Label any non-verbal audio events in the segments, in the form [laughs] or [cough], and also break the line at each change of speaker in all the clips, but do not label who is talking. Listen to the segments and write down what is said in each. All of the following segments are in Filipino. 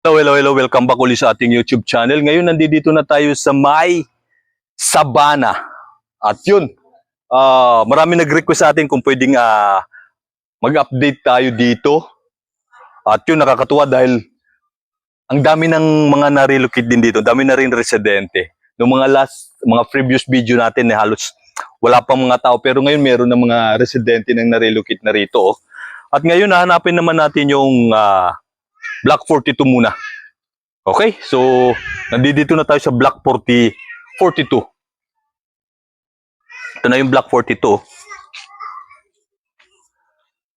Hello, hello, hello. Welcome back ulit sa ating YouTube channel. Ngayon, nandito na tayo sa May Sabana. At yun, ah, marami nag-request sa atin kung pwedeng ah, mag-update tayo dito. At yun, nakakatuwa dahil ang dami ng mga na-relocate din dito. Dami na rin residente. Noong mga last, mga previous video natin, eh, halos wala pang mga tao. Pero ngayon, meron na mga residente nang na-relocate na rito. oh. At ngayon, hahanapin naman natin yung ah, Block 42 muna. Okay, so nandito na tayo sa Block 40, 42. Ito na yung Block 42.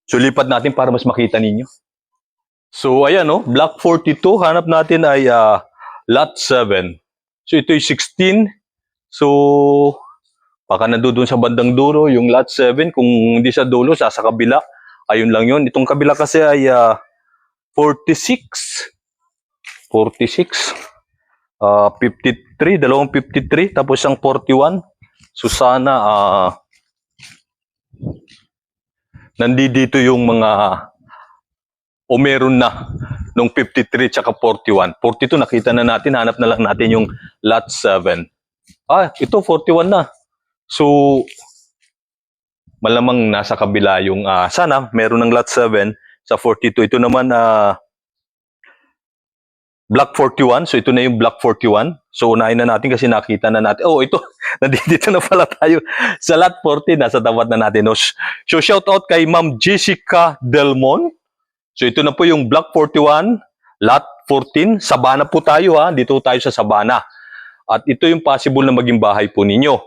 So lipat natin para mas makita ninyo. So ayan no, Block 42, hanap natin ay ah, Lot 7. So ito yung 16. So baka nandoon sa bandang dulo yung Lot 7. Kung hindi sa dulo, sa, sa kabila. Ayun lang yun. Itong kabila kasi ay ah, 46. 46. ah 53. Dalawang 53. Tapos ang 41. So sana ah nandito yung mga o meron na nung 53 tsaka 41. 42 nakita na natin. Hanap na lang natin yung lot 7. Ah, ito 41 na. So malamang nasa kabila yung ah, sana meron ng lot 7 sa 42. Ito naman ah Block 41. So ito na yung Block 41. So unahin na natin kasi nakita na natin. Oh, ito. [laughs] Nandito na pala tayo sa lot 40. Nasa tapat na natin. No? So shout out kay Ma'am Jessica Delmon. So ito na po yung Block 41, Lot 14. Sabana po tayo ha. Dito tayo sa Sabana. At ito yung possible na maging bahay po ninyo.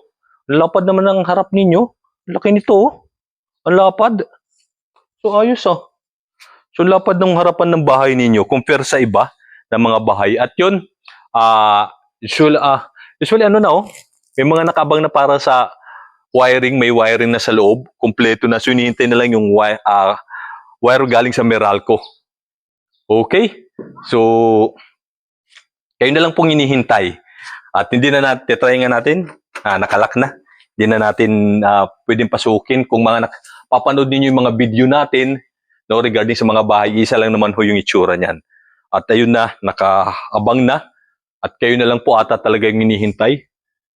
Lapad naman ang harap ninyo. Laki nito. oh. Ang lapad. So ayos ah. So lapad ng harapan ng bahay ninyo compare sa iba ng mga bahay. At yun, ah usually, ah usually ano na oh, may mga nakabang na para sa wiring, may wiring na sa loob, kumpleto na. So hinihintay na lang yung wi- ah, wire galing sa Meralco. Okay? So, kayo na lang pong hinihintay. At hindi na natin, try nga natin, ah, nakalak na. Hindi na natin ah, pwedeng pasukin. Kung mga nak- papanood ninyo yung mga video natin, no, regarding sa mga bahay, isa lang naman ho yung itsura niyan. At ayun na, nakaabang na. At kayo na lang po ata talaga yung hinihintay.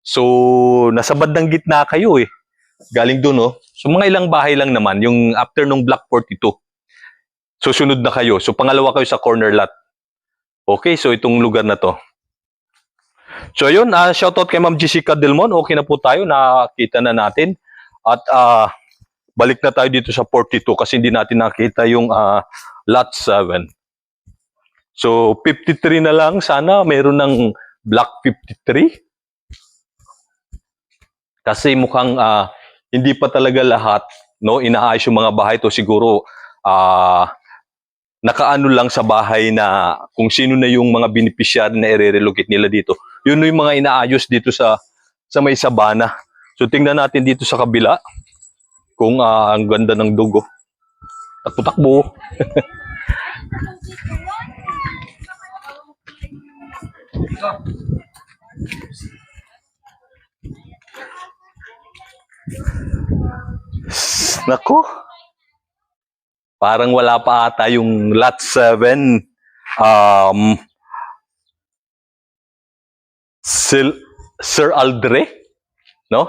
So, nasa bandang gitna kayo eh. Galing doon, oh. So, mga ilang bahay lang naman, yung after nung Block 42. Susunod na kayo. So, pangalawa kayo sa corner lot. Okay, so itong lugar na to. So, ayun, ah shoutout kay Ma'am Jessica Delmon. Okay na po tayo, nakita na natin. At ah balik na tayo dito sa 42 kasi hindi natin nakita yung ah, lot 7. So, 53 na lang. Sana mayroon ng block 53. Kasi mukhang ah, hindi pa talaga lahat no inaayos yung mga bahay to siguro ah nakaano lang sa bahay na kung sino na yung mga beneficiary na i-relocate nila dito. Yun yung mga inaayos dito sa sa may sabana. So tingnan natin dito sa kabila kung ah, ang ganda ng dugo. Takbo-takbo. Nako. Parang wala pa ata yung lot 7. Um, Sil Sir Aldre, no?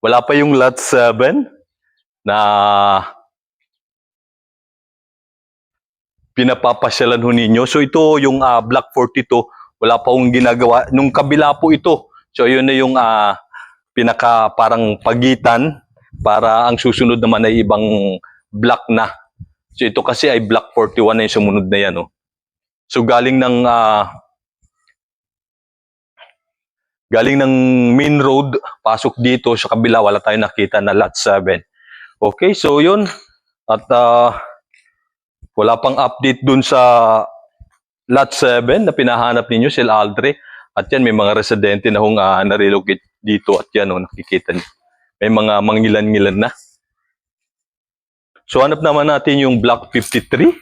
Wala pa yung lot 7 na pinapapasyalan ho ninyo. So ito yung ah, Block 42, wala pa hong ginagawa. Nung kabila po ito. So yun na yung ah, pinaka parang pagitan para ang susunod naman ay ibang block na. So ito kasi ay block 41 na yung sumunod na yan. Oh. So galing ng ah, galing ng main road, pasok dito sa kabila, wala tayong nakita na lot 7. Okay, so yun. At ah, wala pang update dun sa lot 7 na pinahanap ninyo, Sir Aldre. At yan, may mga residente na hong ah, na-relocate dito at yan, oh, nakikita niyo. May mga mangilan-ngilan na. So hanap naman natin yung block 53.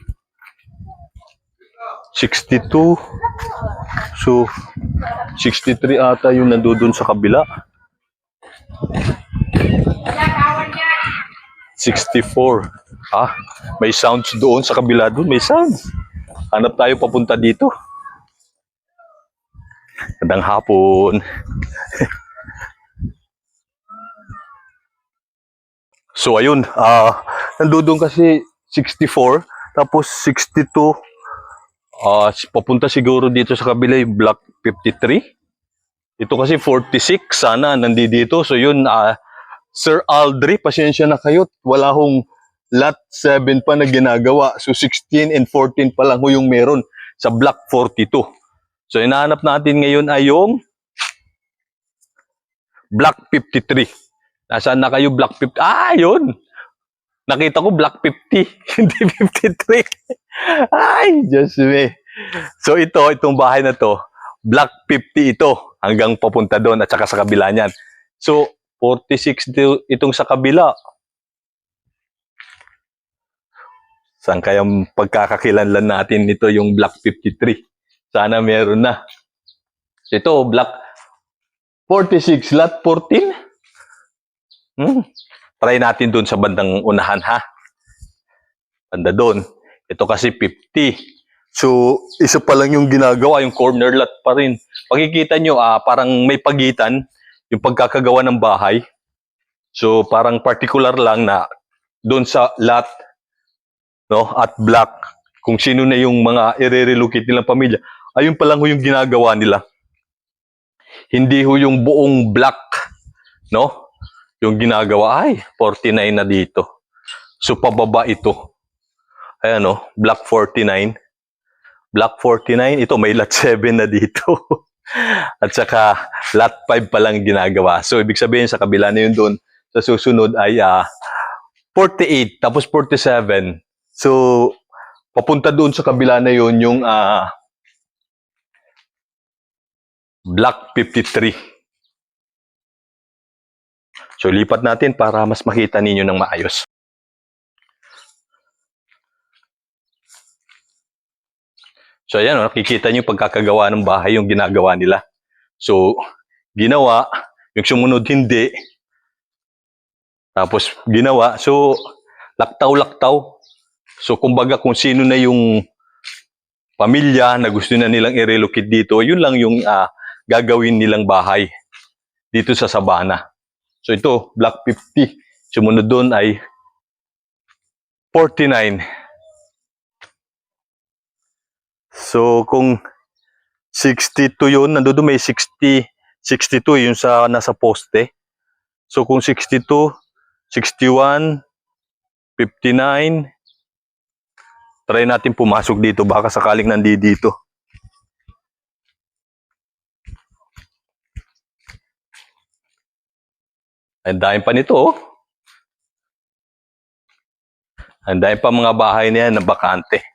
62. So 63 ata yung nandoon sa kabila. 64. Ah, may sounds doon sa kabila doon. May sounds. Hanap tayo papunta dito. Magandang hapon. [laughs] so ayun, ah nandudong kasi 64 tapos 62 ah papunta siguro dito sa kabila yung block 53. Ito kasi 46 sana nandito. So yun ah Sir Aldri, pasensya na kayo. Wala hong lot 7 pa na ginagawa. So 16 and 14 pa lang ho yung meron sa block 42. So inahanap natin ngayon ay yung block 53. Nasaan na kayo block 50? Ah, yun! Nakita ko block 50, [laughs] hindi 53. [laughs] Ay, Diyos me. So ito, itong bahay na to, block 50 ito hanggang papunta doon at saka sa kabila niyan. So 46 di- itong sa kabila. Saan kayang pagkakakilanlan natin nito yung block 53? Sana meron na. Ito, block 46, lot 14. Hmm. Try natin doon sa bandang unahan ha. Banda doon. Ito kasi 50. So, isa pa lang yung ginagawa, yung corner lot pa rin. Pagkikita nyo, ah, parang may pagitan yung pagkakagawa ng bahay. So, parang particular lang na doon sa lot no, at block, kung sino na yung mga i-relocate nilang pamilya, ayun pa lang ho yung ginagawa nila. Hindi ho yung buong block, no? Yung ginagawa, ay, 49 na dito. So, pababa ito. Ayan, no? Block 49. Block 49, ito may lot 7 na dito. [laughs] At saka, lot 5 pa lang ginagawa. So, ibig sabihin, sa kabila na yun doon, sa susunod ay ah, 48, tapos 47. So, papunta doon sa kabila na yun, yung ah, Block 53. So, lipat natin para mas makita ninyo ng maayos. So, ayan, oh, nakikita yung pagkakagawa ng bahay, yung ginagawa nila. So, ginawa, yung sumunod hindi. Tapos, ginawa. So, laktaw-laktaw. So, kumbaga kung sino na yung pamilya na gusto na nilang i-relocate dito, yun lang yung ah, gagawin nilang bahay dito sa Sabana. So, ito, Block 50. Sumunod doon ay 49. So, kung 62 yun, nandoon may 60, 62 yun sa nasa poste. So, kung 62, 61, 59, try natin pumasok dito. Baka sakaling nandi dito. Ang dahil pa nito, oh. Ang dahil pa mga bahay na yan na bakante.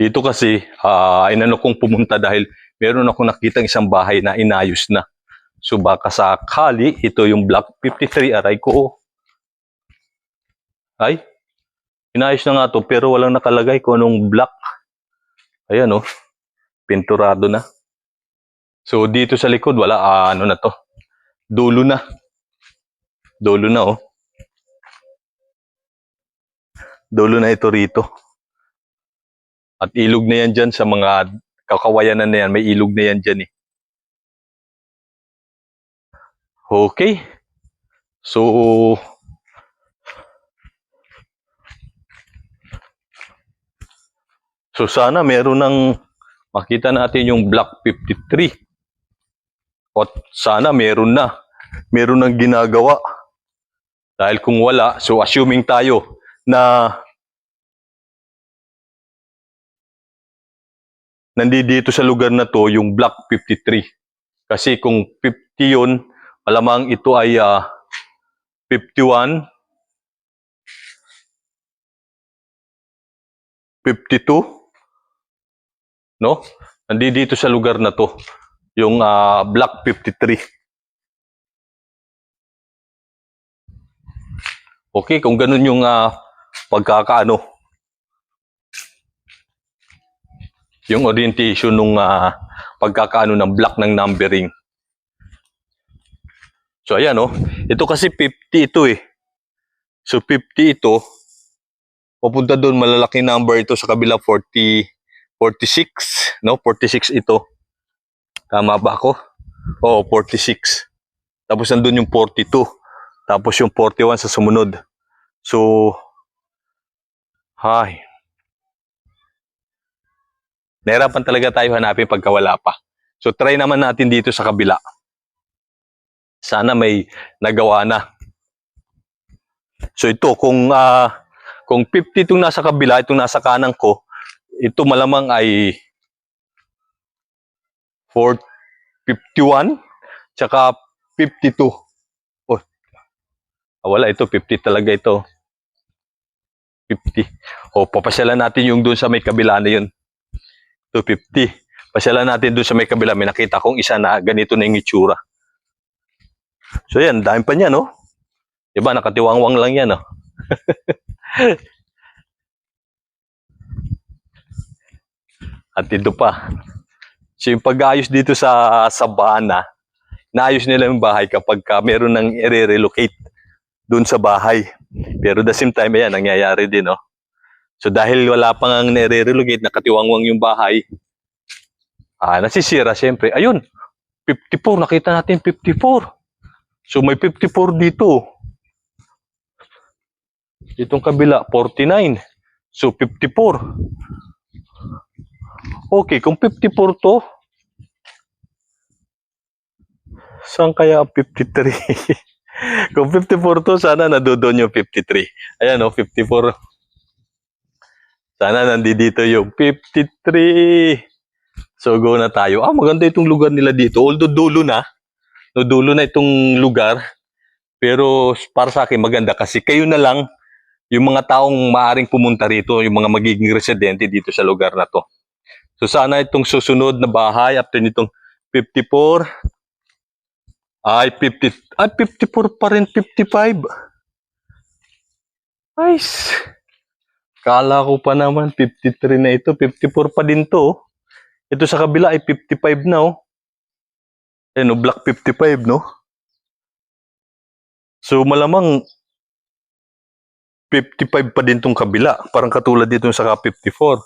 Dito kasi, ah inano kong pumunta dahil meron ako nakita isang bahay na inayos na. So baka sakali, ito yung block 53, aray ko. oh. Ay, inayos na nga to pero walang nakalagay kung anong block. Ayan oh, pinturado na. So dito sa likod, wala, ah, ano na to. Dulo na. Dulo na oh. Dulo na ito rito. At ilog na yan dyan sa mga kakawayanan na yan. May ilog na yan dyan eh. Okay. So, so sana meron ng makita natin yung Block 53. At sana meron na. Meron ng ginagawa. Dahil kung wala, so assuming tayo na nandito sa lugar na to yung Block 53. Kasi kung 50 yun, alamang ito ay ah, 51, 52, no? Nandito sa lugar na to, yung ah, Block 53. Okay, kung ganun yung ah, pagkakaano, yung orientation nung ah, pagkakaano ng block ng numbering. So ayan oh, ito kasi 50 ito eh. So 50 ito. Papunta doon, malalaking number ito sa kabila, 40, 46. No, 46 ito. Tama ba ako? Oo, 46. Tapos nandun yung 42. Tapos yung 41 sa sumunod. So, hay. Nahirapan talaga tayo hanapin pagka wala pa. So, try naman natin dito sa kabila. Sana may nagawa na. So, ito, kung, ah, kung 50 itong nasa kabila, itong nasa kanan ko, ito malamang ay 4, 51, tsaka 52. Oh, ah, wala ito, 50 talaga ito. 50. O, papasyalan natin yung doon sa may kabila na yun. 250. Pasyalan natin doon sa may kabila. May nakita kong isa na ganito na yung itsura. So yan, dami pa niya, no? Diba, nakatiwangwang lang yan, no? [laughs] At ito pa. So yung pag-ayos dito sa Sabana, naayos nila yung bahay kapag ka meron nang i-relocate doon sa bahay. Pero the same time, ayan, nangyayari din, no? So dahil wala pang ang nire-relocate, nakatiwangwang yung bahay, ah, nasisira siyempre. Ayun, 54, nakita natin 54. So may 54 dito. Itong kabila, 49. So 54. Okay, kung 54 to, saan kaya ang 53? [laughs] kung 54 to, sana nadodoon yung 53. Ayan o, 54. Sana nandito yung 53. So go na tayo. Ah, maganda itong lugar nila dito. Although dulo na. No, dulo na itong lugar. Pero para sa akin maganda kasi kayo na lang yung mga taong maaring pumunta rito, yung mga magiging residente dito sa lugar na to. So sana itong susunod na bahay after nitong 54 ay 50 ay 54 pa rin 55. Nice. Kala ko pa naman 53 na ito, 54 pa din to. oh. Ito sa kabila ay 55 na oh. Eh black 55 no. So malamang 55 pa din tong kabila. Parang katulad dito sa 54.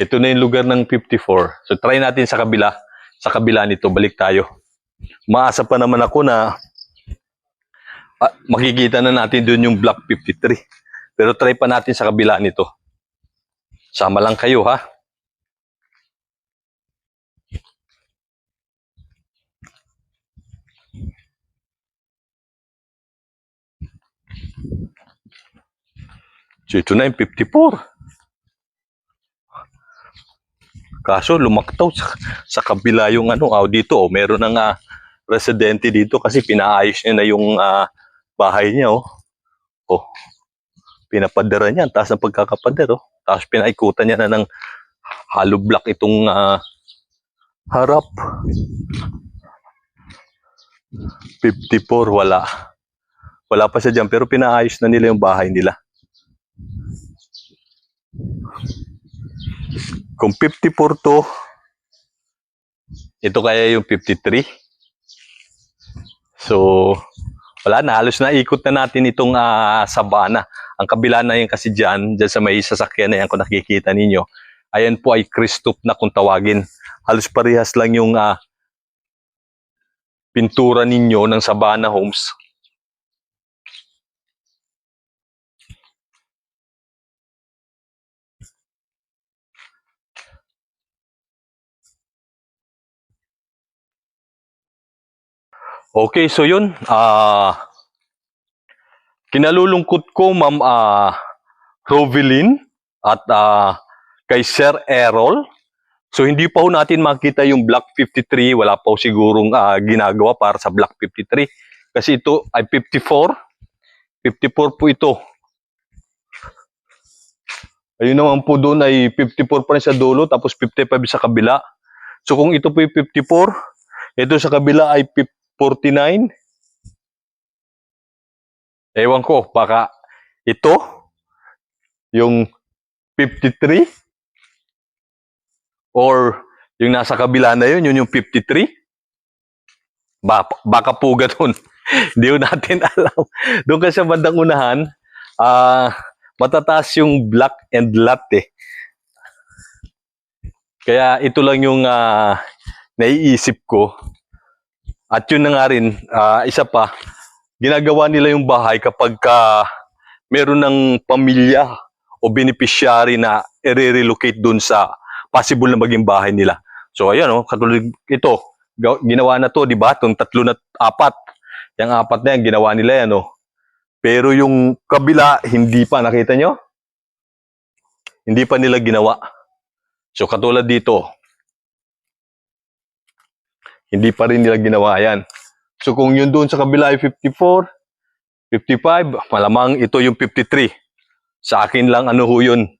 Ito na yung lugar ng 54. So try natin sa kabila. Sa kabila nito, balik tayo. Maasa pa naman ako na ah, makikita na natin doon yung block 53. Pero try pa natin sa kabila nito. Sama lang kayo ha. So ito na yung 54. Kaso lumaktaw sa, sa kabila yung ano, ah, dito oh, meron ng ah, residente dito kasi pinaayos niya na yung ah, bahay niya oh. Oh. Pinapadara niya, ang taas ng pagkakapadar oh. Tapos pinaikutan niya na ng hollow block itong ah, harap. 54 wala. Wala pa siya dyan pero pinaayos na nila yung bahay nila. Kung 54 to, ito kaya yung 53. So, wala na. Halos na ikot na natin itong ah, sabana. Ang kabila na yan kasi dyan, dyan sa may sasakyan na yan kung nakikita ninyo, ayan po ay Christop na kung tawagin. Halos parehas lang yung ah, pintura ninyo ng Sabana Homes. Okay, so yun. Ah kinalulungkot ko, Ma'am ah Rovelyn at ah, kay Sir Errol. So hindi pa ho natin makita yung Block 53. Wala pa ho sigurong ah, ginagawa para sa Block 53. Kasi ito ay 54. 54 po ito. Ayun naman po doon ay 54 pa rin sa dulo, tapos 55 sa kabila. So kung ito po yung 54, ito sa kabila ay 49. Ewan ko, baka ito, yung 53, or yung nasa kabila na yun, yun yung 53. Ba, baka po ganun. [laughs] Hindi natin [laughs] alam. Doon kasi sa bandang unahan, ah matataas yung black and latte. Kaya ito lang yung ah, naiisip ko. At yun na nga rin, ah, isa pa, ginagawa nila yung bahay kapag ka meron ng pamilya o beneficiary na i-relocate dun sa possible na maging bahay nila. So ayan oh, katulad ito, ginawa na to, di ba? Itong tatlo na apat. Yung apat na yan, ginawa nila yan oh. Pero yung kabila, hindi pa. Nakita nyo? Hindi pa nila ginawa. So katulad dito, hindi pa rin nila ginawa yan. So kung yun doon sa kabila ay 54, 55, malamang ito yung 53. Sa akin lang ano ho yun. [laughs]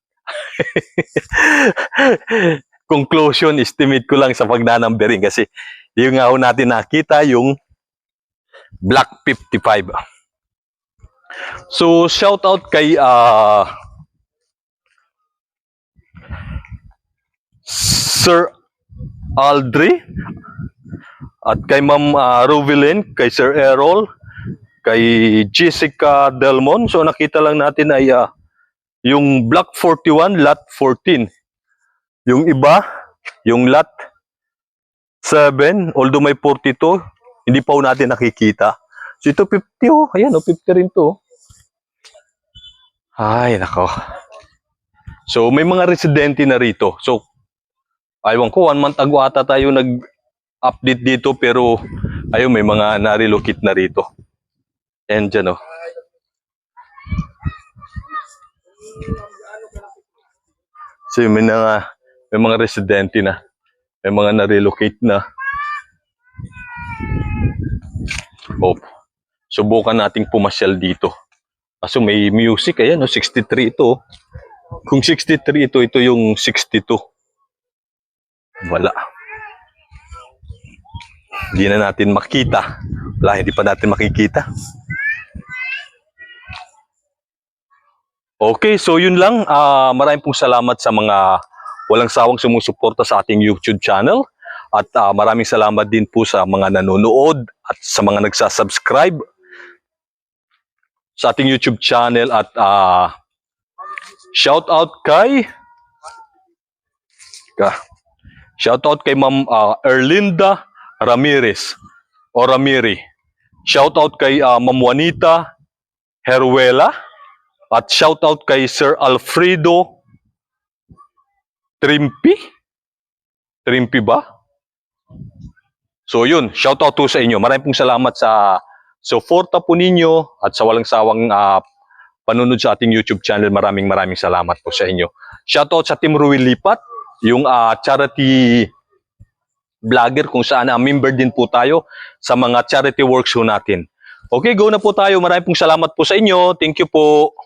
Conclusion, estimate ko lang sa pagnanambering kasi yung nga ho natin nakita yung Black 55. So shout out kay ah Sir Aldri at kay Ma'am uh, Rovelyn, kay Sir Errol, kay Jessica Delmon. So nakita lang natin ay ah, yung Block 41, Lot 14. Yung iba, yung Lot 7, although may 42, hindi pa natin nakikita. So ito 50 oh, ayan oh, 50 rin to. oh. Ay, nako. So may mga residente na rito. So aywan ko, one month ago ata tayo nag-update dito pero ayun, may mga na-relocate na rito. And dyan oh. So may mga, may mga residente na. May mga na-relocate na. Oh, subukan nating pumasyal dito. Kaso may music, ayan, no, 63 ito. oh. Kung 63 ito, ito yung 62. Wala. Hindi na natin makita. Wala, hindi pa natin makikita. Okay, so yun lang. Ah, maraming pong salamat sa mga walang sawang sumusuporta sa ating YouTube channel. At ah, maraming salamat din po sa mga nanonood at sa mga nagsasubscribe sa ating YouTube channel at ah, shout out kay ka shout out kay Ma'am ah, Erlinda Ramirez o Ramiri. Shout out kay ah, Ma'am Juanita Heruela at shout out kay Sir Alfredo Trimpi. Trimpi ba? So yun, shout out to sa inyo. Maraming pong salamat sa suporta po ninyo at sa walang sawang ah, panunod sa ating YouTube channel. Maraming maraming salamat po sa inyo. Shout out sa Team Ruil Lipat, yung ah, charity vlogger kung saan ah, member din po tayo sa mga charity works ho natin. Okay, go na po tayo. Maraming pong salamat po sa inyo. Thank you po.